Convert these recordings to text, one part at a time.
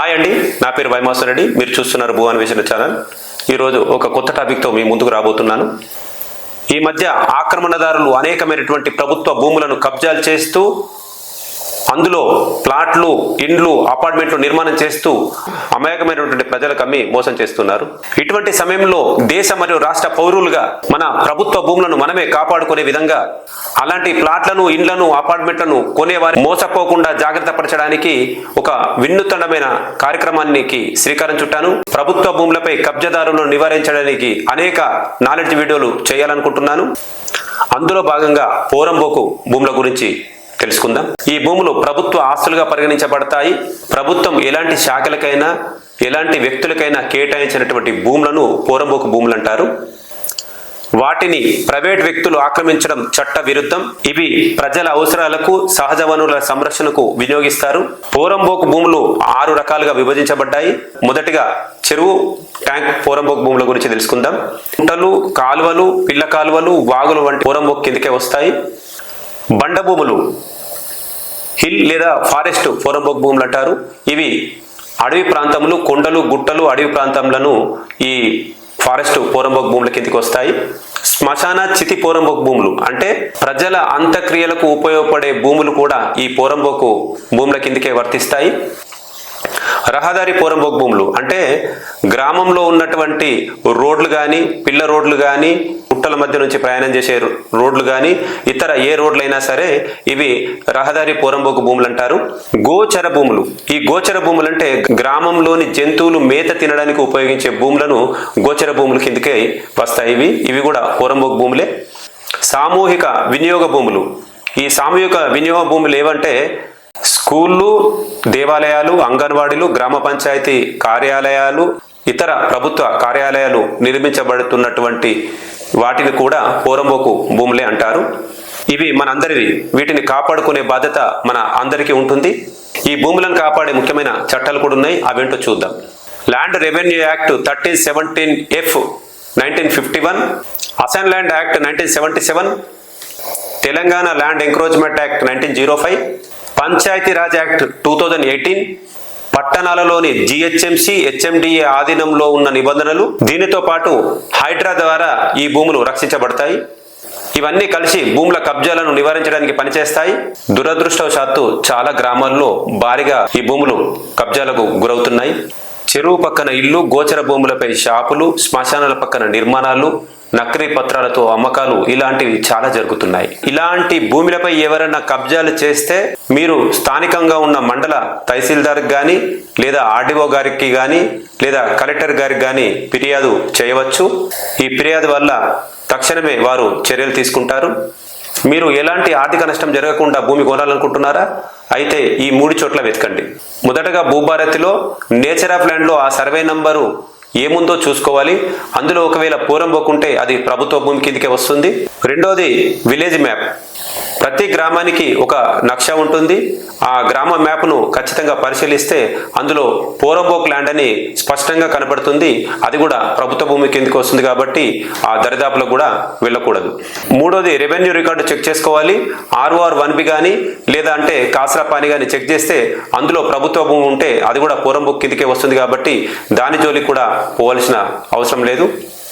Hi అండి నా పేరు వైమాసన్ రెడ్డి. మీరు చూస్తున్నారు భూ అన్వేషణ ఛానల్. ఈరోజు ఒక కొత్త టాపిక్తో మీ ముందుకు రాబోతున్నాను. ఈ మధ్య ఆక్రమణదారులు అనేకమైనటువంటి ప్రభుత్వ భూములను కబ్జాలు చేస్తూ అందులో ప్లాట్లు ఇండ్లు అపార్ట్మెంట్లు నిర్మాణం చేస్తూ అమాయకమైనటువంటి ప్రజలకు అమ్మి మోసం చేస్తున్నారు. ఇటువంటి సమయంలో దేశ మరియు రాష్ట్ర పౌరులుగా మన ప్రభుత్వ భూములను మనమే కాపాడుకునే విధంగా అలాంటి ప్లాట్లను ఇండ్లను అపార్ట్మెంట్లను కొనేవారి మోసపోకుండా జాగ్రత్త పరచడానికి ఒక వినూత్నమైన కార్యక్రమానికి శ్రీకారం చుట్టాను. ప్రభుత్వ భూములపై కబ్జాదారులను నివారించడానికి అనేక నాలెడ్జ్ వీడియోలు చేయాలనుకుంటున్నాను. అందులో భాగంగా పోరంబోకు భూముల గురించి తెలుసుకుందాం. ఈ భూములు ప్రభుత్వ ఆస్తులుగా పరిగణించబడతాయి. ప్రభుత్వం ఎలాంటి శాఖలకైనా ఎలాంటి వ్యక్తులకైనా కేటాయించినటువంటి భూములను పోరంబోకు భూములు అంటారు. వాటిని ప్రైవేట్ వ్యక్తులు ఆక్రమించడం చట్ట విరుద్ధం. ఇవి ప్రజల అవసరాలకు సహజ వనరుల సంరక్షణకు వినియోగిస్తారు. పోరంబోకు భూములు ఆరు రకాలుగా విభజించబడ్డాయి. మొదటిగా చెరువు ట్యాంక్ పోరంబోకు భూముల గురించి తెలుసుకుందాం. కుంటలు కాలువలు పిల్ల కాలువలు వాగులు వంటి పోరంబోకు కిందకే వస్తాయి. బండ భూములు హిల్ లేదా ఫారెస్ట్ పోరంబోక్ భూములు అంటారు. ఇవి అడవి ప్రాంతములు కొండలు గుట్టలు అడవి ప్రాంతములను ఈ ఫారెస్ట్ పోరంబోక్ భూముల కిందికి వస్తాయి. శ్మశాన చితి పోరంబోక్ భూములు అంటే ప్రజల అంత్యక్రియలకు ఉపయోగపడే భూములు కూడా ఈ పోరంబోకు భూముల కిందికే వర్తిస్తాయి. రహదారి పోరంబోక్ భూములు. అంటే గ్రామంలో ఉన్నటువంటి రోడ్లు కానీ పిల్ల రోడ్లు కానీ పుట్టల మధ్య నుంచి ప్రయాణం చేసే రోడ్లు కానీ ఇతర ఏ రోడ్లైనా సరే ఇవి రహదారి పోరంబోకు భూములు అంటారు. గోచర భూములు. ఈ గోచర భూములు అంటే గ్రామంలోని జంతువులు మేత తినడానికి ఉపయోగించే భూములను గోచర భూముల కిందకే వస్తాయి ఇవి. ఇవి కూడా పోరంబోకు భూములే. సామూహిక వినియోగ భూములు. ఈ సామూహిక వినియోగ భూములు ఏవంటే స్కూళ్ళు దేవాలయాలు అంగన్వాడీలు గ్రామ పంచాయతీ కార్యాలయాలు ఇతర ప్రభుత్వ కార్యాలయాలు నిర్మించబడుతున్నటువంటి వాటిని కూడా పోరంబోకు భూములే అంటారు. ఇవి మనందరివి వీటిని కాపాడుకునే బాధ్యత మన అందరికీ ఉంటుంది. ఈ భూములను కాపాడే ముఖ్యమైన చట్టాలు కూడా ఉన్నాయి. అవేంటో చూద్దాం. Land revenue act thirteen seventeen F nineteen fifty one assign land act nineteen seventy seven Telangana land encroachment act nineteen zero five Panchayati Raj act two thousand eighteen పట్టణాలలోని GHMC HMDA ఆధీనంలో ఉన్న నిబంధనలు దీనితో పాటు హైడ్రా ద్వారా ఈ భూములు రక్షించబడతాయి. ఇవన్నీ కలిసి భూముల కబ్జాలను నివారించడానికి పనిచేస్తాయి. దురదృష్టవశాత్తు చాలా గ్రామాల్లో భారీగా ఈ భూములు కబ్జాలకు గురవుతున్నాయి. చెరువు పక్కన ఇల్లు గోచర భూములపై షాపులు శ్మశానాల పక్కన నిర్మాణాలు నకిలీ పత్రాలతో అమ్మకాలు ఇలాంటివి చాలా జరుగుతున్నాయి. ఇలాంటి భూములపై ఎవరైనా కబ్జాలు చేస్తే మీరు స్థానికంగా ఉన్న మండల తహసీల్దార్కి కానీ లేదా ఆర్డీఓ గారికి కానీ లేదా కలెక్టర్ గారికి కానీ ఫిర్యాదు చేయవచ్చు. ఈ ఫిర్యాదు వల్ల తక్షణమే వారు చర్యలు తీసుకుంటారు. మీరు ఎలాంటి ఆర్థిక నష్టం జరగకుండా భూమి కొనాలనుకుంటున్నారా? అయితే ఈ మూడు చోట్ల వెతకండి. మొదటగా భూభారతిలో నేచర్ ఆఫ్ ల్యాండ్లో ఆ సర్వే నంబరు ఏముందో చూసుకోవాలి. అందులో ఒకవేళ పూరం పోకుంటే అది ప్రభుత్వ భూమి కిందకే వస్తుంది. రెండోది విలేజ్ మ్యాప్. ప్రతి గ్రామానికి ఒక నక్ష ఉంటుంది. ఆ గ్రామ మ్యాప్ను ఖచ్చితంగా పరిశీలిస్తే అందులో పోరంబోక్ ల్యాండ్ అని స్పష్టంగా కనబడుతుంది. అది కూడా ప్రభుత్వ భూమి కిందకి వస్తుంది కాబట్టి ఆ దరిదాపులో కూడా వెళ్ళకూడదు. మూడోది రెవెన్యూ రికార్డు చెక్ చేసుకోవాలి. ఆర్ఓఆర్ వన్ బి కానీ లేదా అంటే కాసరా పాని కానీ చెక్ చేస్తే అందులో ప్రభుత్వ భూమి ఉంటే అది కూడా పోరంబోక్ కిందకే వస్తుంది కాబట్టి దాని జోలికి కూడా పోవాల్సిన అవసరం లేదు.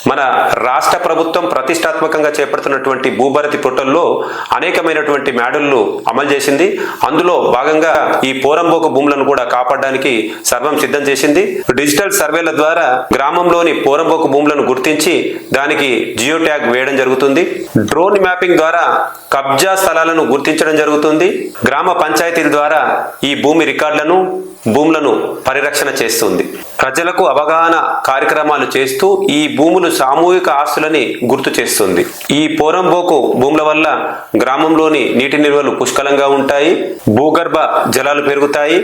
మన రాష్ట్ర ప్రభుత్వం ప్రతిష్టాత్మకంగా చేపడుతున్నటువంటి భూభారతి పోర్టల్లో అనేకమైనటువంటి మేడళ్ళు అమలు చేసింది. అందులో భాగంగా ఈ పోరంబోకు భూములను కూడా కాపాడడానికి సర్వం సిద్ధం చేసింది. డిజిటల్ సర్వేల ద్వారా గ్రామంలోని పోరంబోకు భూములను గుర్తించి దానికి జియో ట్యాగ్ వేయడం జరుగుతుంది. డ్రోన్ మ్యాపింగ్ ద్వారా కబ్జా స్థలాలను గుర్తించడం జరుగుతుంది. గ్రామ పంచాయతీల ద్వారా ఈ భూమి రికార్డులను భూములను పరిరక్షణ చేస్తుంది. ప్రజలకు అవగాహన కార్యక్రమాలు చేస్తూ ఈ భూములు సామూహిక ఆస్తులని గుర్తు చేస్తుంది. ఈ పోరంబోకు భూముల వల్ల గ్రామంలోని నీటి నిల్వలు పుష్కలంగా ఉంటాయి. భూగర్భ జలాలు పెరుగుతాయి.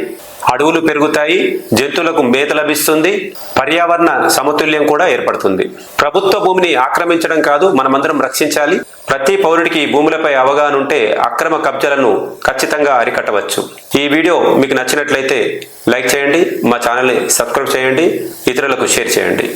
అడవులు పెరుగుతాయి జంతువులకు మేత లభిస్తుంది పర్యావరణ సమతుల్యం కూడా ఏర్పడుతుంది. ప్రభుత్వ భూమిని ఆక్రమించడం కాదు మనమందరం రక్షించాలి. ప్రతి పౌరుడికి భూములపై అవగాహన ఉంటే అక్రమ కబ్జాలను ఖచ్చితంగా అరికట్టవచ్చు. ఈ వీడియో మీకు నచ్చినట్లయితే లైక్ చేయండి మా ఛానల్ని సబ్స్క్రైబ్ చేయండి ఇతరులకు షేర్ చేయండి.